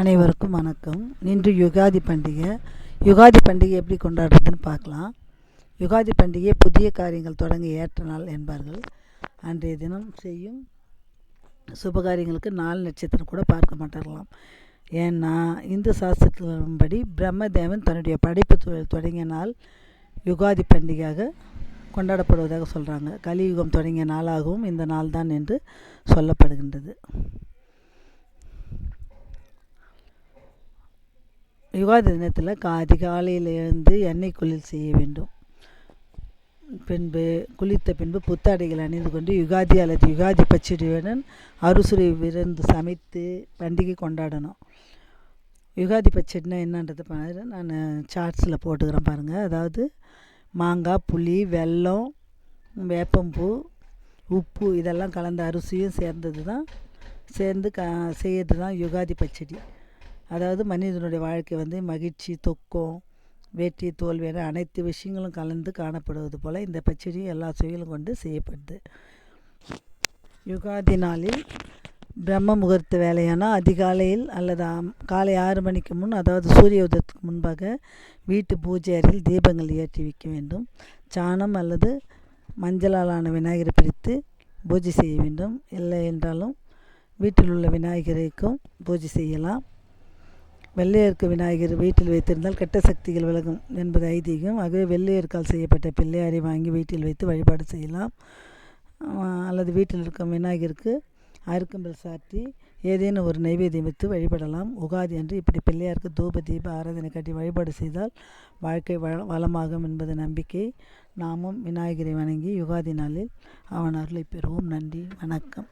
அனைவருக்கும் வணக்கம். இன்று யுகாதி பண்டிகை. யுகாதி பண்டிகை எப்படி கொண்டாடுறதுன்னு பார்க்கலாம். யுகாதி பண்டிகை புதிய காரியங்கள் தொடங்க ஏற்ற நாள் என்பார்கள். அன்றைய தினம் செய்யும் சுபகாரியங்களுக்கு நாள் நட்சத்திரம் கூட பார்க்க மாட்டார்களாம் ஏன்னா இந்து சாஸ்திரத்தின்படி பிரம்மதேவன் தன்னுடைய படைப்பு தொழில் தொடங்கிய நாள் யுகாதி பண்டிகையாக கொண்டாடப்படுவதாக சொல்கிறாங்க கலியுகம் தொடங்கிய நாளாகவும் இந்த நாள் தான் என்று சொல்லப்படுகின்றது. யுகாதி தினத்தில் கா அதிகாலையில் எழுந்து எண்ணெய் குளியல் செய்ய வேண்டும். பின்பு குளித்த பின்பு புத்தாடைகள் அணிந்து கொண்டு யுகாதி அல்லது யுகாதி பச்சடியுடன் அறுசுரை விருந்து சமைத்து பண்டிகை கொண்டாடணும். யுகாதி பச்சடினா என்னன்றது பாரு நான் சார்ட்ஸில் போட்டுக்கிறேன் பாருங்கள் அதாவது மாங்காய் புளி வெல்லம் வேப்பம்பூ உப்பு இதெல்லாம் கலந்த அரிசியும் சேர்ந்தது தான் சேர்ந்து க செய்கிறது தான் யுகாதி பச்சடி அதாவது மனிதனுடைய வாழ்க்கை வந்து மகிழ்ச்சி துக்கம் வெற்றி தோல்வி என அனைத்து விஷயங்களும் கலந்து காணப்படுவது போல் இந்த பச்சடி எல்லா சுவையிலும் கொண்டு செய்யப்படுது. யுகாதி நாளில் பிரம்ம முகூர்த்த வேலையான அதிகாலையில் அல்லது காலை ஆறு மணிக்கு முன் அதாவது சூரிய உதயத்துக்கு முன்பாக வீட்டு பூஜை அறையில் தீபங்கள் ஏற்றி வைக்க வேண்டும். சாணம் அல்லது மஞ்சளாலான விநாயகரை பிடித்து பூஜை செய்ய வேண்டும். இல்லை என்றாலும் வீட்டில் உள்ள விநாயகருக்கும் பூஜை செய்யலாம். வெள்ளையருக்கு விநாயகர் வீட்டில் வைத்திருந்தால் கெட்ட சக்திகள் விலகும் என்பது ஐதீகம். ஆகவே வெள்ளையர்க்கால் செய்யப்பட்ட பிள்ளையாரை வாங்கி வீட்டில் வைத்து வழிபாடு செய்யலாம். அல்லது வீட்டில் இருக்கும் விநாயகருக்கு அருக்கம்பல் சாற்றி ஏதேனும் ஒரு நைவேத்தியம் வைத்து வழிபடலாம். உகாதி அன்று இப்படி பிள்ளையாருக்கு தூப தீப ஆராதனை காட்டி வழிபாடு செய்தால் வாழ்க்கை வள வளமாகும் என்பது நம்பிக்கை. நாமும் விநாயகரை வணங்கி யுகாதி நாளில் அவன் அருளை பெறுவோம். நன்றி வணக்கம்.